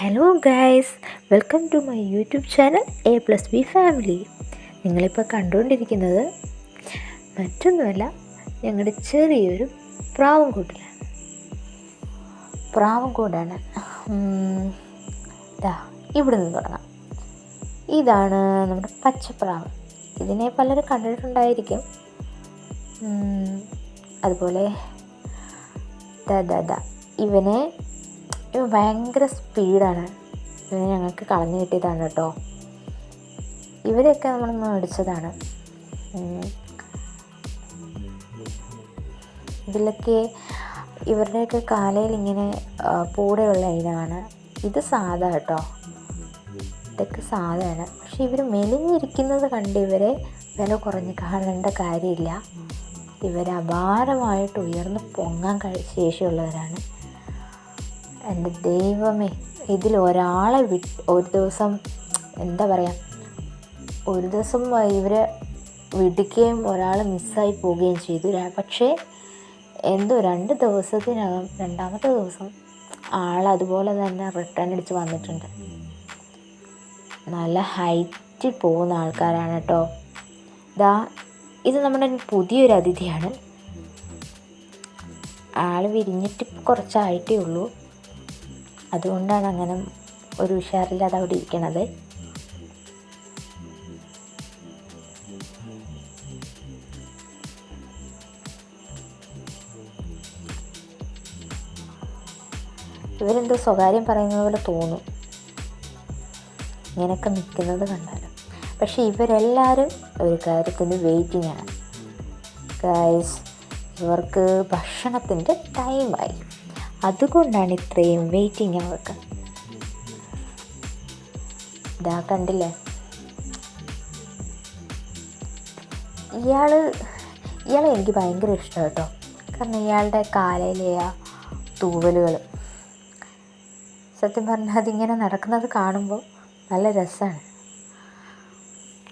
Hello guys welcome to my YouTube channel A plus B family നിങ്ങളിപ്പോൾ കണ്ടുകൊണ്ടിരിക്കുന്നത് മറ്റൊന്നുമല്ല ഞങ്ങളുടെ ചെറിയൊരു പ്രാവും കൂട്ടിലാണ്. പ്രാവും കൂടാണ്. ഇതാ ഇവിടെ നിന്ന് തുടങ്ങാം. ഇതാണ് നമ്മുടെ പച്ചപ്രാവ്. ഇതിനെ പലരും കണ്ടിട്ടുണ്ടായിരിക്കും. അതുപോലെ ദാ ദാ ഇവനെ ഇവൻ ഭയങ്കര സ്പീഡാണ്. ഇത് ഞങ്ങൾക്ക് കളഞ്ഞു കിട്ടിയതാണ് കേട്ടോ. ഇവരെയൊക്കെ നമ്മൾ മേടിച്ചതാണ്. ഇതിലൊക്കെ ഇവരുടെയൊക്കെ കാലയിൽ ഇങ്ങനെ പൂടെയുള്ള ഇനമാണ്. ഇത് സാധാ കേട്ടോ. ഇതൊക്കെ സാധാണ്. പക്ഷെ ഇവർ മെലിഞ്ഞിരിക്കുന്നത് കണ്ട് ഇവരെ വില കുറഞ്ഞ്. കാണേണ്ട കാര്യമില്ല. ഇവർ അപാരമായിട്ട് ഉയർന്ന് പൊങ്ങാൻ ശേഷിയുള്ളവരാണ്. എന്റെ ദൈവമേ ഇതിൽ ഒരാളെ വി ഒരു ദിവസം എന്താ പറയുക ഒരു ദിവസം ഇവരെ വിടുകയും ഒരാൾ മിസ്സായി പോവുകയും ചെയ്തു. പക്ഷേ എന്തോ രണ്ട് ദിവസത്തിനകം രണ്ടാമത്തെ ദിവസം ആൾ അതുപോലെ തന്നെ റിട്ടേൺ അടിച്ച് വന്നിട്ടുണ്ട്. നല്ല ഹൈറ്റിൽ പോകുന്ന ആൾക്കാരാണ് കേട്ടോ. ഇതാ ഇത് നമ്മുടെ പുതിയൊരു അതിഥിയാണ്. ആൾ വിരിഞ്ഞിട്ട് കുറച്ചായിട്ടേ ഉള്ളൂ. അതുകൊണ്ടാണ് അങ്ങനെ ഒരു ഉഷാറില്ലാതെ അവിടെ ഇരിക്കണത്. ഇവരെന്തോ സ്വകാര്യം പറയുന്നത് പോലെ തോന്നും. ഇങ്ങനെയൊക്കെ നിൽക്കുന്നത് കണ്ടാലും. പക്ഷെ ഇവരെല്ലാവരും ഒരു കാര്യത്തിന് വെയിറ്റിംഗ് ആണ്. ഗൈസ് ഇവർക്ക് ഭക്ഷണത്തിന്റെ ടൈമായി അതുകൊണ്ടാണ് ഇത്രയും വെയിറ്റിംഗ് അവർക്ക് ഇതാ കണ്ടില്ലേ? ഇയാൾ ഇയാളെ എനിക്ക് ഭയങ്കര ഇഷ്ടം കേട്ടോ. കാരണം ഇയാളുടെ കാലയിലെ ആ തൂവലുകൾ സത്യം പറഞ്ഞാൽ അതിങ്ങനെ നടക്കുന്നത് കാണുമ്പോൾ നല്ല രസമാണ്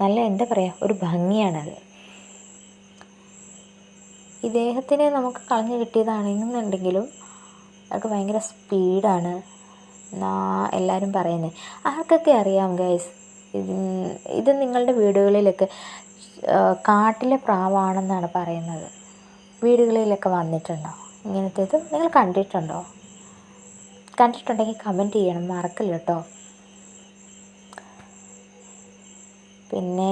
നല്ല എന്താ പറയുക ഒരു ഭംഗിയാണത് ഇദ്ദേഹത്തിനെ നമുക്ക് കളഞ്ഞു കിട്ടിയതാണെന്നുണ്ടെങ്കിലും അയാൾക്ക് ഭയങ്കര സ്പീഡാണ്. എല്ലാവരും പറയുന്നത് ആർക്കൊക്കെ അറിയാം ഗൈസ് ഇത് നിങ്ങളുടെ വീടുകളിലൊക്കെ കാട്ടിലെ പ്രാവാണെന്നാണ് പറയുന്നത്. വീടുകളിലൊക്കെ വന്നിട്ടുണ്ടോ? ഇങ്ങനത്തേത് നിങ്ങൾ കണ്ടിട്ടുണ്ടോ? കണ്ടിട്ടുണ്ടെങ്കിൽ കമന്റ് ചെയ്യണം. മറക്കില്ല കേട്ടോ. പിന്നെ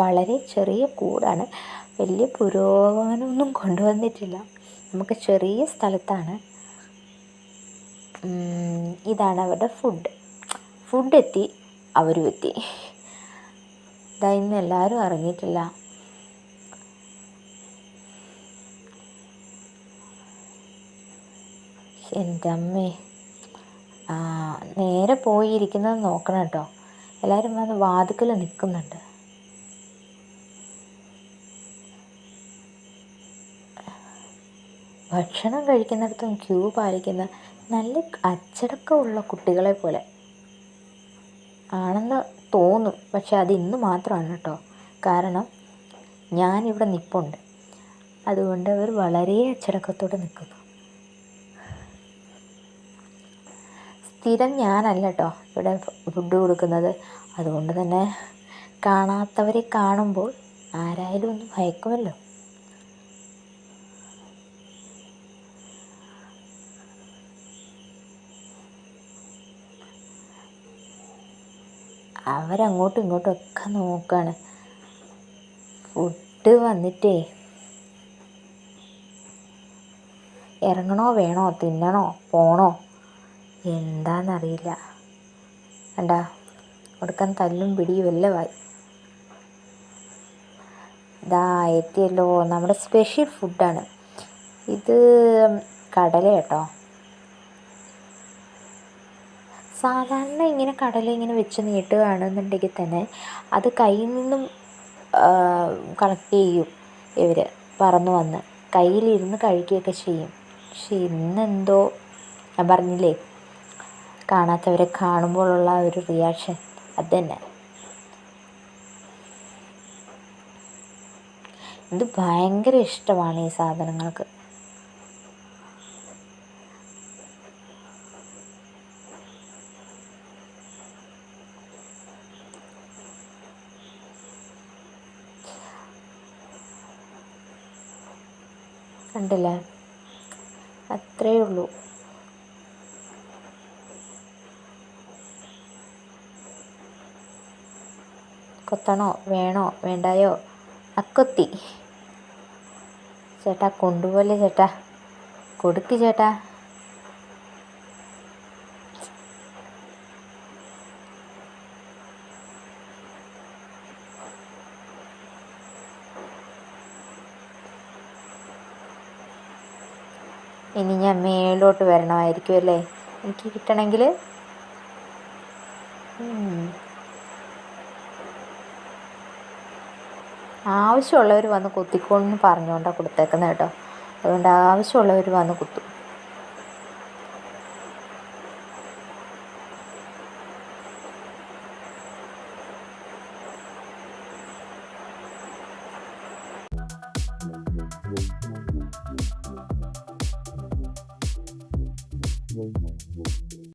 വളരെ ചെറിയ കൂടാണ്. വലിയ പുരോഗമനമൊന്നും കൊണ്ടുവന്നിട്ടില്ല. നമുക്ക് ചെറിയ സ്ഥലത്താണ് ഇതാണ് അവരുടെ ഫുഡ് ഫുഡ് എത്തി അവരും എത്തി. ഇതാ ഇന്ന് എല്ലാവരും അറിഞ്ഞിട്ടില്ല. എന്റെ അമ്മേ. നേരെ പോയിരിക്കുന്നത് നോക്കണം കേട്ടോ. എല്ലാവരും വന്ന് വാതുക്കൽ നിൽക്കുന്നുണ്ട്. ഭക്ഷണം കഴിക്കുന്നിടത്തും ക്യൂ പാലിക്കുന്ന നല്ല അച്ചടക്കമുള്ള കുട്ടികളെ പോലെ ആണെന്ന് തോന്നും. പക്ഷെ അത് ഇന്ന് മാത്രമാണ് കേട്ടോ. കാരണം ഞാനിവിടെ നിൽപ്പുണ്ട് അതുകൊണ്ട് അവർ വളരെ അച്ചടക്കത്തോടെ നിൽക്കുന്നു. സ്ഥിരം ഞാനല്ല കേട്ടോ ഇവിടെ ഫുഡ് കൊടുക്കുന്നത്. അതുകൊണ്ട് തന്നെ കാണാത്തവരെ കാണുമ്പോൾ ആരായാലും ഒന്ന് ഭയക്കുമല്ലോ. അവരങ്ങോട്ടും ഇങ്ങോട്ടും ഒക്കെ നോക്കാണ്. ഫുഡ് വന്നിട്ടേ. ഇറങ്ങണോ വേണോ? തിന്നണോ? പോണോ? എന്താണെന്നറിയില്ല കണ്ടാ കൊടുക്കാൻ തല്ലും പിടിയും എല്ലാമായി ഇതാ എത്തിയല്ലോ. നമ്മുടെ സ്പെഷ്യൽ ഫുഡാണ്. ഇത് കടല കേട്ടോ സാധാരണ ഇങ്ങനെ കടല ഇങ്ങനെ വെച്ച് നീട്ടുകയാണെന്നുണ്ടെങ്കിൽ തന്നെ അത് കയ്യിൽ നിന്നും കളക്ട് ചെയ്യും ഇവർ പറന്നു വന്ന്. കയ്യിലിരുന്ന് കഴിക്കുകയൊക്കെ ചെയ്യും. പക്ഷെ ഇന്നെന്തോ ഞാൻ പറഞ്ഞില്ലേ കാണാത്തവരെ കാണുമ്പോഴുള്ള ഒരു റിയാക്ഷൻ അത് തന്നെ ഇത് ഭയങ്കര ഇഷ്ടമാണ് ഈ സാധനങ്ങൾക്ക്. കണ്ടില്ലേ അത്രയേ ഉള്ളൂ കൊത്തണോ വേണോ വേണ്ടായോ അക്കൊത്തി ചേട്ടാ കൊണ്ടുപോലെ ചേട്ടാ കൊടുക്ക് ചേട്ടാ ഇനി ഞാൻ മേലോട്ട് വരണമായിരിക്കും അല്ലേ? എനിക്ക് കിട്ടണമെങ്കിൽ? ആവശ്യമുള്ളവർ വന്ന് കുത്തിക്കോളെന്ന് പറഞ്ഞുകൊണ്ടാണ് കൊടുത്തേക്കുന്നത് കേട്ടോ. അതുകൊണ്ട് ആവശ്യമുള്ളവർ വന്ന് കുത്തും. Bye.